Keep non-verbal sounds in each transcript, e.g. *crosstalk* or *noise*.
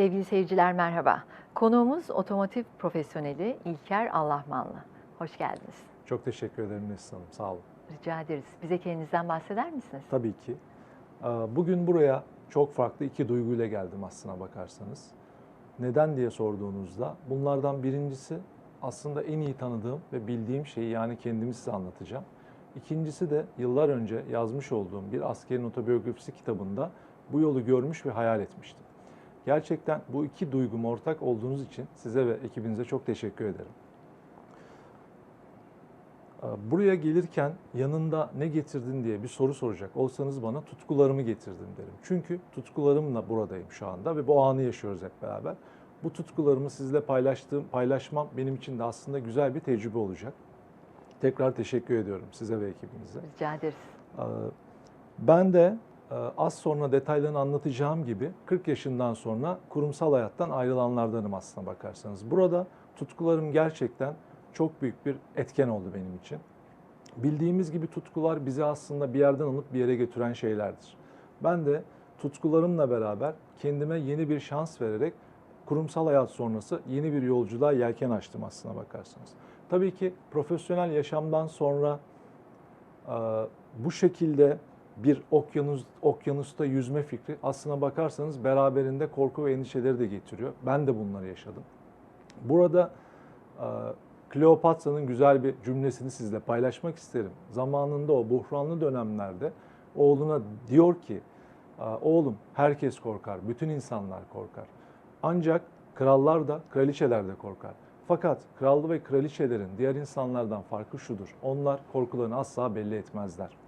Sevgili seyirciler merhaba. Konuğumuz otomotiv profesyoneli İlker Allahmanlı. Hoş geldiniz. Çok teşekkür ederim Neslihan Hanım. Sağ olun. Rica ederiz. Bize kendinizden bahseder misiniz? Tabii ki. Bugün buraya çok farklı iki duyguyla geldim aslına bakarsanız. Neden diye sorduğunuzda bunlardan birincisi aslında en iyi tanıdığım ve bildiğim şeyi yani kendimi size anlatacağım. İkincisi de yıllar önce yazmış olduğum bir askerin otobiyografisi kitabında bu yolu görmüş ve hayal etmiştim. Gerçekten bu iki duygum ortak olduğunuz için size ve ekibinize çok teşekkür ederim. Ee, Buraya gelirken yanında ne getirdin diye bir soru soracak olsanız bana tutkularımı getirdim derim. Çünkü tutkularımla buradayım şu anda ve bu anı yaşıyoruz hep beraber. Bu tutkularımı sizle paylaştığım, paylaşmam benim için de aslında güzel bir tecrübe olacak. Tekrar teşekkür ediyorum size ve ekibinize. Rica ederiz. Ee, Ben de az sonra detaylarını anlatacağım gibi 40 yaşından sonra kurumsal hayattan ayrılanlardanım aslına bakarsanız. Burada tutkularım gerçekten çok büyük bir etken oldu benim için. Bildiğimiz gibi tutkular bizi aslında bir yerden alıp bir yere götüren şeylerdir. Ben de tutkularımla beraber kendime yeni bir şans vererek kurumsal hayat sonrası yeni bir yolculuğa yelken açtım aslına bakarsanız. Tabii ki profesyonel yaşamdan sonra e, bu şekilde bir okyanus okyanusta yüzme fikri aslına bakarsanız beraberinde korku ve endişeleri de getiriyor. Ben de bunları yaşadım. Burada e, Kleopatra'nın güzel bir cümlesini sizle paylaşmak isterim. Zamanında o buhranlı dönemlerde oğluna diyor ki, "Aa, oğlum herkes korkar, bütün insanlar korkar. Ancak krallar da, kraliçeler de korkar. Fakat kral ve kraliçelerin diğer insanlardan farkı şudur. Onlar korkularını asla belli etmezler.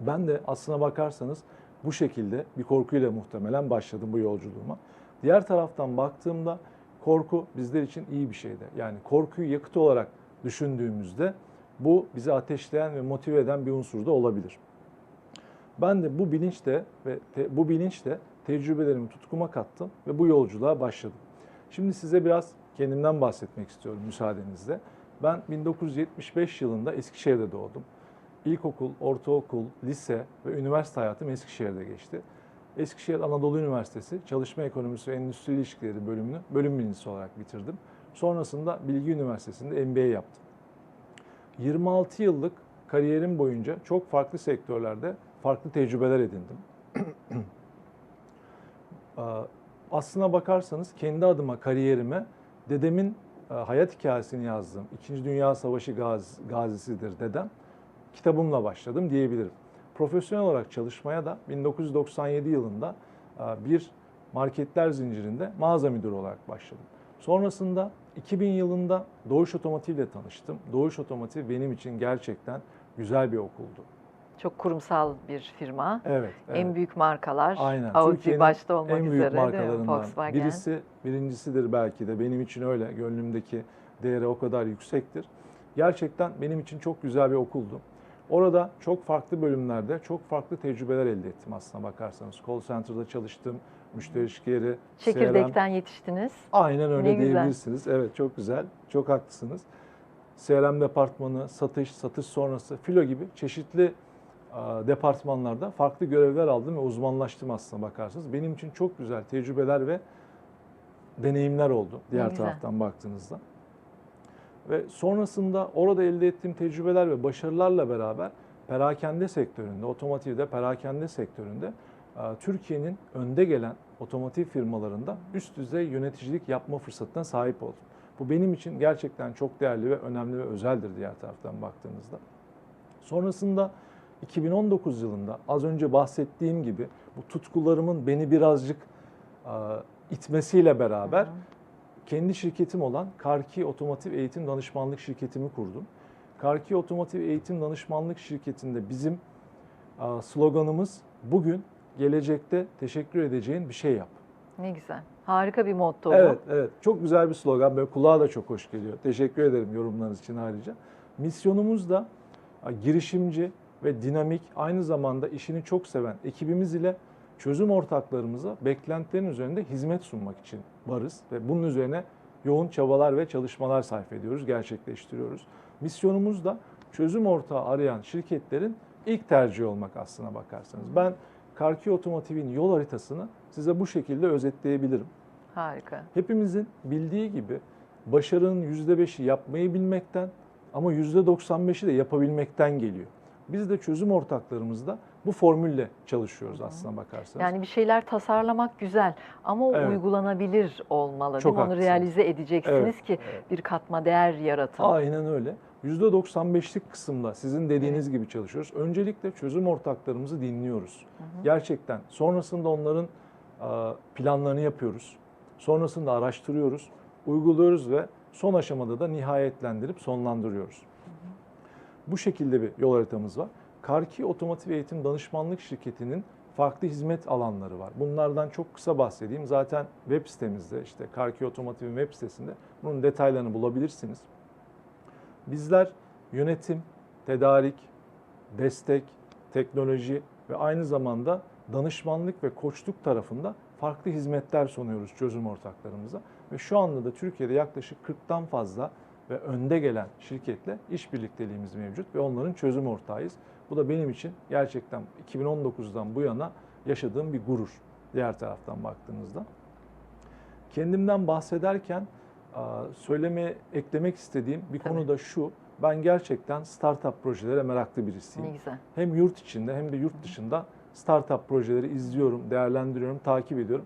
Ben de aslına bakarsanız bu şekilde bir korkuyla muhtemelen başladım bu yolculuğuma. Diğer taraftan baktığımda korku bizler için iyi bir şeydi. Yani korkuyu yakıt olarak düşündüğümüzde bu bizi ateşleyen ve motive eden bir unsur da olabilir. Ben de bu bilinçle ve te- bu bilinçle tecrübelerimi tutkuma kattım ve bu yolculuğa başladım. Şimdi size biraz kendimden bahsetmek istiyorum müsaadenizle. Ben 1975 yılında Eskişehir'de doğdum. İlkokul, ortaokul, lise ve üniversite hayatım Eskişehir'de geçti. Eskişehir Anadolu Üniversitesi Çalışma Ekonomisi ve Endüstri İlişkileri bölümünü bölüm birincisi olarak bitirdim. Sonrasında Bilgi Üniversitesi'nde MBA yaptım. 26 yıllık kariyerim boyunca çok farklı sektörlerde farklı tecrübeler edindim. *clears throat* Aslına bakarsanız kendi adıma kariyerime dedemin hayat hikayesini yazdığım İkinci Dünya Savaşı gaz, gazisidir dedem kitabımla başladım diyebilirim. Profesyonel olarak çalışmaya da 1997 yılında e, bir marketler zincirinde mağaza müdürü olarak başladım. Sonrasında 2000 yılında Doğuş Otomotiv ile tanıştım. Doğuş Otomotiv benim için gerçekten güzel bir okuldu. Çok kurumsal bir firma. Evet. evet. En büyük markalar Aynen. Audi Türkiye'nin başta olmak en büyük üzere markalarından Volkswagen. birisi, birincisidir belki de. Benim için öyle. Gönlümdeki değeri o kadar yüksektir. Gerçekten benim için çok güzel bir okuldu. Orada çok farklı bölümlerde çok farklı tecrübeler elde ettim aslına bakarsanız. Call center'da çalıştım, müşteri ilişkileri, CRM. Çekirdekten yetiştiniz. Aynen öyle Ne güzel. diyebilirsiniz. Evet çok güzel, çok haklısınız. CRM departmanı, satış, satış sonrası, filo gibi çeşitli departmanlarda farklı görevler aldım ve uzmanlaştım aslına bakarsanız. Benim için çok güzel tecrübeler ve deneyimler oldu diğer güzel. taraftan baktığınızda. Ve sonrasında orada elde ettiğim tecrübeler ve başarılarla beraber perakende sektöründe, otomotivde perakende sektöründe a, Türkiye'nin önde gelen otomotiv firmalarında üst düzey yöneticilik yapma fırsatına sahip oldum. Bu benim için gerçekten çok değerli ve önemli ve özeldir diğer taraftan baktığınızda. Sonrasında 2019 yılında az önce bahsettiğim gibi bu tutkularımın beni birazcık a, itmesiyle beraber kendi şirketim olan Karki Otomotiv Eğitim Danışmanlık Şirketimi kurdum. Karki Otomotiv Eğitim Danışmanlık Şirketi'nde bizim sloganımız bugün gelecekte teşekkür edeceğin bir şey yap. Ne güzel. Harika bir motto bu. Evet, evet. Çok güzel bir slogan. Böyle kulağa da çok hoş geliyor. Teşekkür ederim yorumlarınız için ayrıca. Misyonumuz da girişimci ve dinamik, aynı zamanda işini çok seven ekibimiz ile çözüm ortaklarımıza beklentilerin üzerinde hizmet sunmak için varız ve bunun üzerine yoğun çabalar ve çalışmalar sarf ediyoruz, gerçekleştiriyoruz. Misyonumuz da çözüm ortağı arayan şirketlerin ilk tercihi olmak aslına bakarsanız. Ben Karki Otomotiv'in yol haritasını size bu şekilde özetleyebilirim. Harika. Hepimizin bildiği gibi başarının %5'i yapmayı bilmekten ama %95'i de yapabilmekten geliyor. Biz de çözüm ortaklarımızda bu formülle çalışıyoruz aslına bakarsanız. Yani bir şeyler tasarlamak güzel ama o Evet. uygulanabilir olmalı. Çok değil mi? Onu realize edeceksiniz Evet, ki evet. bir katma değer yaratın. Aynen öyle. %95'lik kısımda sizin dediğiniz gibi çalışıyoruz. Öncelikle çözüm ortaklarımızı dinliyoruz. Gerçekten. Sonrasında onların planlarını yapıyoruz. Sonrasında araştırıyoruz, uyguluyoruz ve son aşamada da nihayetlendirip sonlandırıyoruz. Bu şekilde bir yol haritamız var. Karki Otomotiv Eğitim Danışmanlık Şirketi'nin farklı hizmet alanları var. Bunlardan çok kısa bahsedeyim. Zaten web sitemizde işte Karki Otomotiv'in web sitesinde bunun detaylarını bulabilirsiniz. Bizler yönetim, tedarik, destek, teknoloji ve aynı zamanda danışmanlık ve koçluk tarafında farklı hizmetler sunuyoruz çözüm ortaklarımıza. Ve şu anda da Türkiye'de yaklaşık 40'tan fazla ve önde gelen şirketle iş birlikteliğimiz mevcut ve onların çözüm ortağıyız. Bu da benim için gerçekten 2019'dan bu yana yaşadığım bir gurur diğer taraftan baktığınızda. Kendimden bahsederken aa, söylemeye eklemek istediğim bir Tabii. konu da şu. Ben gerçekten startup projelere meraklı Ne birisiyim. güzel. Hem yurt içinde hem de yurt dışında startup projeleri izliyorum, değerlendiriyorum, takip ediyorum.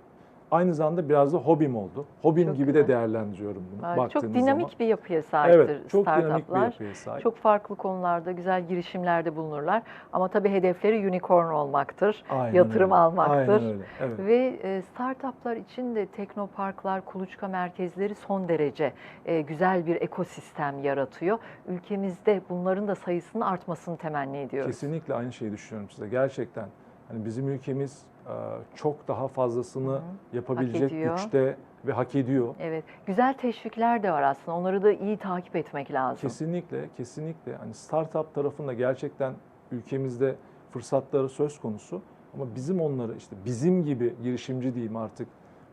Aynı zamanda biraz da hobim oldu. Hobim Çok gibi güzel. de değerlendiriyorum bunu Harika. Çok dinamik zaman. bir yapıya sahiptir Evet, çok dinamik bir yapıya sahip. Çok farklı konularda güzel girişimlerde bulunurlar. Ama tabii hedefleri unicorn olmaktır. Aynen yatırım öyle. almaktır. Aynen öyle. Evet. Ve e, startuplar için de teknoparklar, kuluçka merkezleri son derece e, güzel bir ekosistem yaratıyor. Ülkemizde bunların da sayısının artmasını temenni ediyoruz. Kesinlikle aynı şeyi düşünüyorum size. Gerçekten hani bizim ülkemiz e, çok daha fazlasını Hı hı. yapabilecek güçte ve hak ediyor. Evet, güzel teşvikler de var aslında. Onları da iyi takip etmek lazım. Kesinlikle, kesinlikle. Hani startup tarafında gerçekten ülkemizde fırsatları söz konusu. Ama bizim onları işte bizim gibi girişimci diyeyim artık,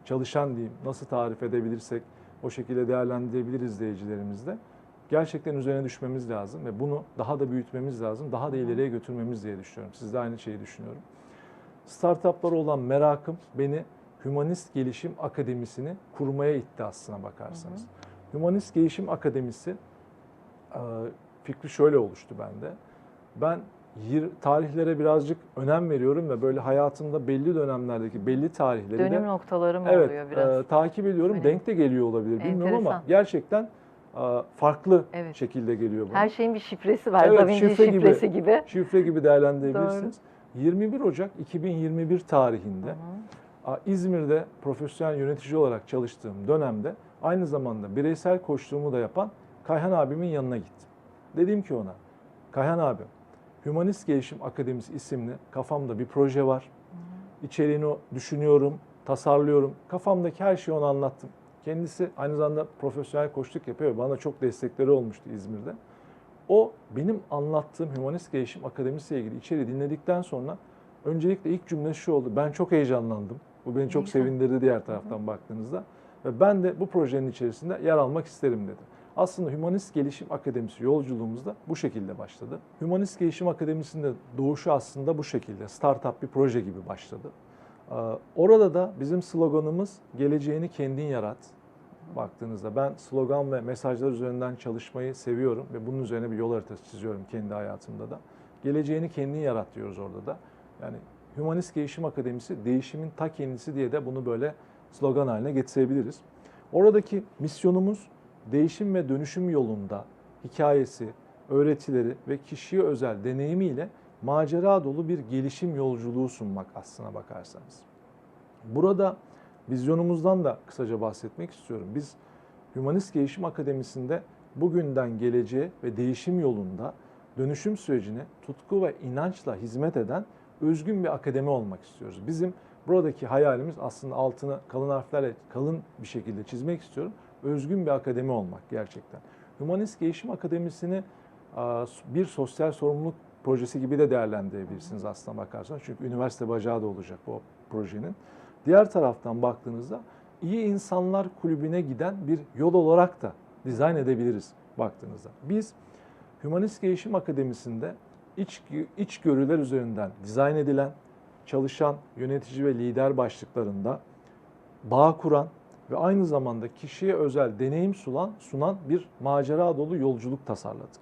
çalışan diyeyim, nasıl tarif edebilirsek o şekilde değerlendirebilir izleyicilerimizde. Gerçekten üzerine düşmemiz lazım ve bunu daha da büyütmemiz lazım, daha da ileriye götürmemiz diye düşünüyorum. Siz de aynı şeyi düşünüyorum. Startuplara olan merakım beni Hümanist Gelişim Akademisi'ni kurmaya itti aslına bakarsanız. Hümanist Gelişim Akademisi fikri şöyle oluştu bende. Ben tarihlere birazcık önem veriyorum ve böyle hayatımda belli dönemlerdeki belli tarihleri de Dönüm noktaları mı evet oluyor biraz? e, takip ediyorum. Öyle. Denk de geliyor olabilir bilmiyorum ama Enteresan. gerçekten e, farklı Evet. şekilde geliyor bana. Her şeyin bir şifresi var. Evet, Da şifre gibi. şifresi gibi. Şifre gibi değerlendirebilirsiniz. 21 Ocak 2021 tarihinde Hı hı. a, İzmir'de profesyonel yönetici olarak çalıştığım dönemde aynı zamanda bireysel koçluğumu da yapan Kayhan abimin yanına gittim. Dedim ki ona, Kayhan abi, Hümanist Gelişim Akademisi isimli kafamda bir proje var. İçeriğini düşünüyorum, tasarlıyorum. Kafamdaki her şeyi ona anlattım. Kendisi aynı zamanda profesyonel koçluk yapıyor. Bana çok destekleri olmuştu İzmir'de. O benim anlattığım Hümanist Gelişim Akademisi ile ilgili içeriği dinledikten sonra öncelikle ilk cümle şu oldu. Ben çok heyecanlandım. Bu beni çok sevindirdi diğer taraftan baktığınızda. Ve ben de bu projenin içerisinde yer almak isterim dedi. Aslında Hümanist Gelişim Akademisi yolculuğumuz da bu şekilde başladı. Hümanist Gelişim Akademisi'nde doğuşu aslında bu şekilde. Startup bir proje gibi başladı. Ee, Orada da bizim sloganımız geleceğini kendin yarat. Baktığınızda ben slogan ve mesajlar üzerinden çalışmayı seviyorum ve bunun üzerine bir yol haritası çiziyorum kendi hayatımda da. Geleceğini kendin yarat diyoruz orada da. Yani Hümanist Gelişim Akademisi değişimin ta kendisi diye de bunu böyle slogan haline getirebiliriz. Oradaki misyonumuz değişim ve dönüşüm yolunda hikayesi, öğretileri ve kişiye özel deneyimiyle macera dolu bir gelişim yolculuğu sunmak aslına bakarsanız. Burada vizyonumuzdan da kısaca bahsetmek istiyorum. Biz Hümanist Gelişim Akademisi'nde bugünden geleceğe ve değişim yolunda dönüşüm sürecine tutku ve inançla hizmet eden özgün bir akademi olmak istiyoruz. Bizim buradaki hayalimiz aslında altını kalın harflerle kalın bir şekilde çizmek istiyorum. Özgün bir akademi olmak gerçekten. Hümanist Gelişim Akademisi'ni bir sosyal sorumluluk projesi gibi de değerlendirebilirsiniz aslına bakarsanız. Çünkü üniversite bacağı da olacak bu projenin. Diğer taraftan baktığınızda iyi insanlar kulübüne giden bir yol olarak da dizayn edebiliriz baktığınızda. Biz Hümanist Gelişim Akademisi'nde iç, içgörüler üzerinden dizayn edilen, çalışan yönetici ve lider başlıklarında bağ kuran ve aynı zamanda kişiye özel deneyim sunan, sunan bir macera dolu yolculuk tasarladık.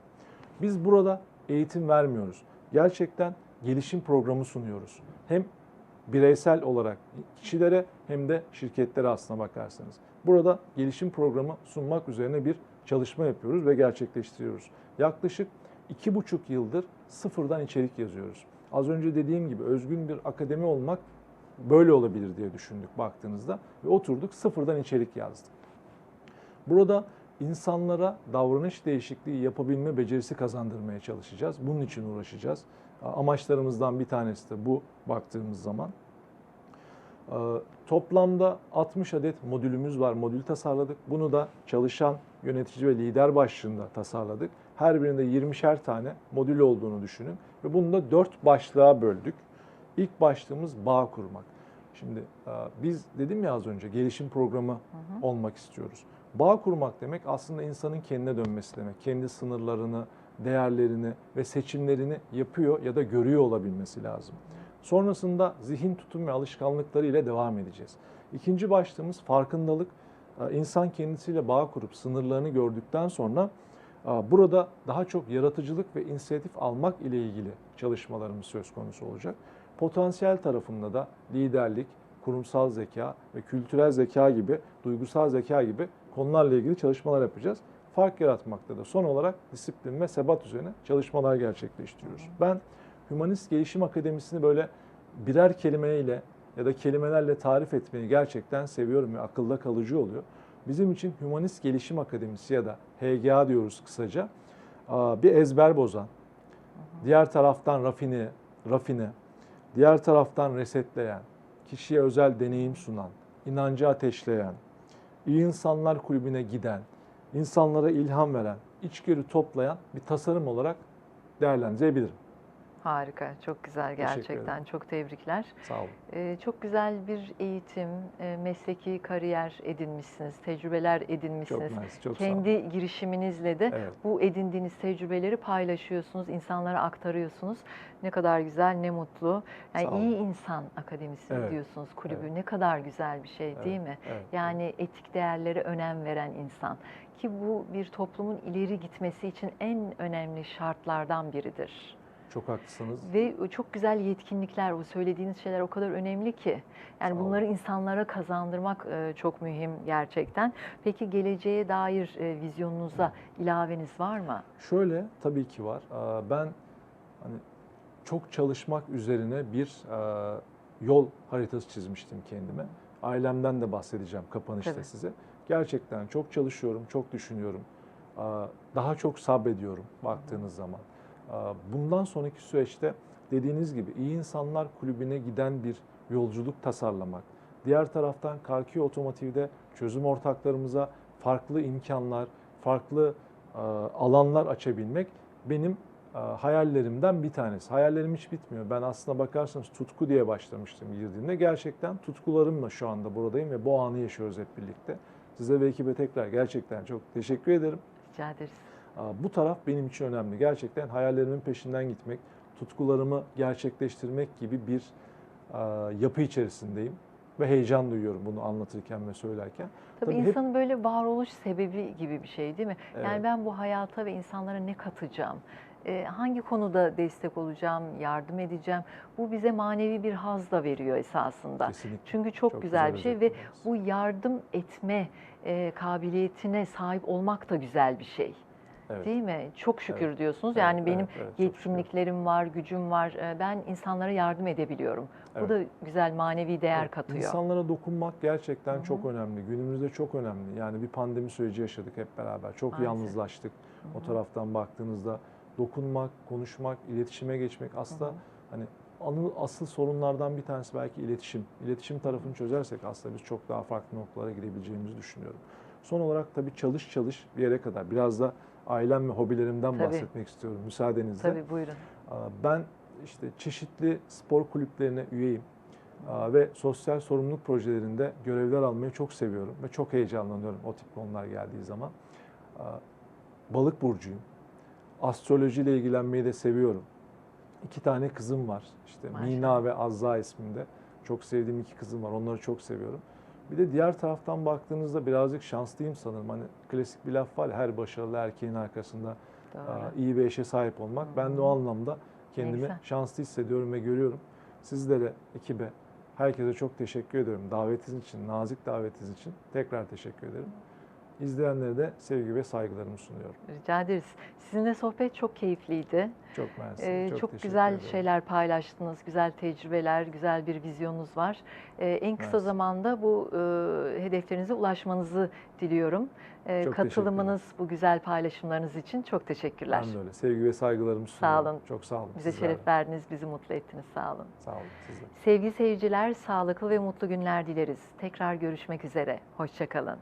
Biz burada eğitim vermiyoruz. Gerçekten gelişim programı sunuyoruz. Hem bireysel olarak kişilere hem de şirketlere aslına bakarsanız. Burada gelişim programı sunmak üzerine bir çalışma yapıyoruz ve gerçekleştiriyoruz. Yaklaşık iki buçuk yıldır sıfırdan içerik yazıyoruz. Az önce dediğim gibi özgün bir akademi olmak böyle olabilir diye düşündük baktığınızda ve oturduk sıfırdan içerik yazdık. Burada insanlara davranış değişikliği yapabilme becerisi kazandırmaya çalışacağız. Bunun için uğraşacağız. Amaçlarımızdan bir tanesi de bu baktığımız zaman. Toplamda 60 adet modülümüz var. Modül tasarladık. Bunu da çalışan yönetici ve lider başlığında tasarladık. Her birinde 20'şer tane modül olduğunu düşünün. Ve bunu da 4 başlığa böldük. İlk başlığımız bağ kurmak. Şimdi biz dedim ya az önce gelişim programı olmak istiyoruz. Bağ kurmak demek aslında insanın kendine dönmesi demek. Kendi sınırlarını, değerlerini ve seçimlerini yapıyor ya da görüyor olabilmesi lazım. Sonrasında zihin tutum ve alışkanlıkları ile devam edeceğiz. İkinci başlığımız farkındalık. Ee, İnsan kendisiyle bağ kurup sınırlarını gördükten sonra e, burada daha çok yaratıcılık ve inisiyatif almak ile ilgili çalışmalarımız söz konusu olacak. Potansiyel tarafında da liderlik, kurumsal zeka ve kültürel zeka gibi, duygusal zeka gibi konularla ilgili çalışmalar yapacağız. Fark yaratmakta da son olarak disiplin ve sebat üzerine çalışmalar gerçekleştiriyoruz. Ben Hümanist Gelişim Akademisi'ni böyle birer kelimeyle ya da kelimelerle tarif etmeyi gerçekten seviyorum ve akılda kalıcı oluyor. Bizim için Hümanist Gelişim Akademisi ya da HGA diyoruz kısaca bir ezber bozan, diğer taraftan rafine, rafine, diğer taraftan resetleyen, kişiye özel deneyim sunan, inancı ateşleyen, iyi insanlar kulübüne giden, insanlara ilham veren, içgörü toplayan bir tasarım olarak değerlendirebilirim. Harika, çok güzel gerçekten. Çok tebrikler. Sağ olun. Ee, çok güzel bir eğitim, e, mesleki kariyer edinmişsiniz, tecrübeler Çok edinmişsiniz. nice, çok sağ olun. Kendi girişiminizle de Evet. bu edindiğiniz tecrübeleri paylaşıyorsunuz, insanlara aktarıyorsunuz. Ne kadar güzel, ne mutlu. Yani Sağ olun. iyi insan akademisi Evet, diyorsunuz kulübü. evet. Ne kadar güzel bir şey değil Evet, mi? evet, Yani etik değerlere önem veren insan. Ki bu bir toplumun ileri gitmesi için en önemli şartlardan biridir. Çok haklısınız. Ve çok güzel yetkinlikler, o söylediğiniz şeyler o kadar önemli ki. Yani bunları insanlara kazandırmak e, çok mühim gerçekten. Peki geleceğe dair e, vizyonunuza ilaveniz var mı? Şöyle tabii ki var. Ee, Ben hani çok çalışmak üzerine bir e, yol haritası çizmiştim kendime. Ailemden de bahsedeceğim kapanışta Tabii. size. Gerçekten çok çalışıyorum, çok düşünüyorum. Ee, Daha çok sabrediyorum baktığınız zaman. Bundan sonraki süreçte dediğiniz gibi iyi insanlar kulübüne giden bir yolculuk tasarlamak. Diğer taraftan Karki Otomotiv'de çözüm ortaklarımıza farklı imkanlar, farklı alanlar açabilmek benim hayallerimden bir tanesi. Hayallerim hiç bitmiyor. Ben aslına bakarsanız tutku diye başlamıştım girdiğimde. Gerçekten tutkularımla şu anda buradayım ve bu anı yaşıyoruz hep birlikte. Size ve ekibe tekrar gerçekten çok teşekkür ederim. Rica ederiz. Bu taraf benim için önemli. Gerçekten hayallerimin peşinden gitmek, tutkularımı gerçekleştirmek gibi bir yapı içerisindeyim. Ve heyecan duyuyorum bunu anlatırken ve söylerken. Tabii, Tabii hep- insanın böyle varoluş sebebi gibi bir şey değil mi? Yani Evet. ben bu hayata ve insanlara ne katacağım? E, hangi konuda destek olacağım, yardım edeceğim? Bu bize manevi bir haz da veriyor esasında. Kesinlikle. Çünkü çok, Çok güzel, güzel bir şey ve bu yardım etme e, kabiliyetine sahip olmak da güzel bir şey. Evet. Değil mi? Çok şükür Evet. diyorsunuz. Evet, Yani benim evet, evet, yetkinliklerim var, gücüm var. E, Ben insanlara yardım edebiliyorum. Evet. Bu da güzel manevi değer Evet, katıyor. İnsanlara dokunmak gerçekten Hı hı. çok önemli. Günümüzde çok önemli. Yani bir pandemi süreci yaşadık hep beraber. Çok Maalesef. yalnızlaştık. Hı O taraftan baktığınızda dokunmak, konuşmak, iletişime geçmek aslında Hı hı. hani asıl sorunlardan bir tanesi belki iletişim. İletişim tarafını çözersek aslında biz çok daha farklı noktalara gidebileceğimizi düşünüyorum. Son olarak tabii çalış çalış bir yere kadar. Biraz da ailem ve hobilerimden Tabii. bahsetmek istiyorum müsaadenizle. Tabii buyurun. Ben işte çeşitli spor kulüplerine üyeyim ve sosyal sorumluluk projelerinde görevler almayı çok seviyorum ve çok heyecanlanıyorum o tip konular geldiği zaman. Balık burcuyum. Astrolojiyle ilgilenmeyi de seviyorum. İki tane kızım var. İşte Maşallah. Mina ve Azza isminde. Çok sevdiğim iki kızım var. Onları çok seviyorum. Bir de diğer taraftan baktığınızda birazcık şanslıyım sanırım. Hani klasik bir laf var her başarılı erkeğin arkasında Doğru. İyi bir eşe sahip olmak. Ben de o anlamda kendimi güzel. şanslı hissediyorum ve görüyorum. Sizlere, ekibe, herkese çok teşekkür ediyorum. Davetiniz için, nazik davetiniz için tekrar teşekkür ederim. İzleyenlere de sevgi ve saygılarımı sunuyorum. Rica ederiz. Sizinle sohbet çok keyifliydi. Çok mersi. Ee, çok, çok güzel ederim. şeyler paylaştınız, güzel tecrübeler, güzel bir vizyonunuz var. Ee, en kısa Mersi. zamanda bu e, hedeflerinize ulaşmanızı diliyorum. Ee, Çok katılımınız, bu güzel paylaşımlarınız için çok teşekkürler. Ben de öyle. Sevgi ve saygılarımı Sağ sunuyorum. olun. Çok sağ olun. Bize sizlerle. şeref verdiniz, bizi mutlu ettiniz. Sağ olun. Sağ olun. Sizler. Sevgili seyirciler, sağlıklı ve mutlu günler dileriz. Tekrar görüşmek üzere. Hoşçakalın.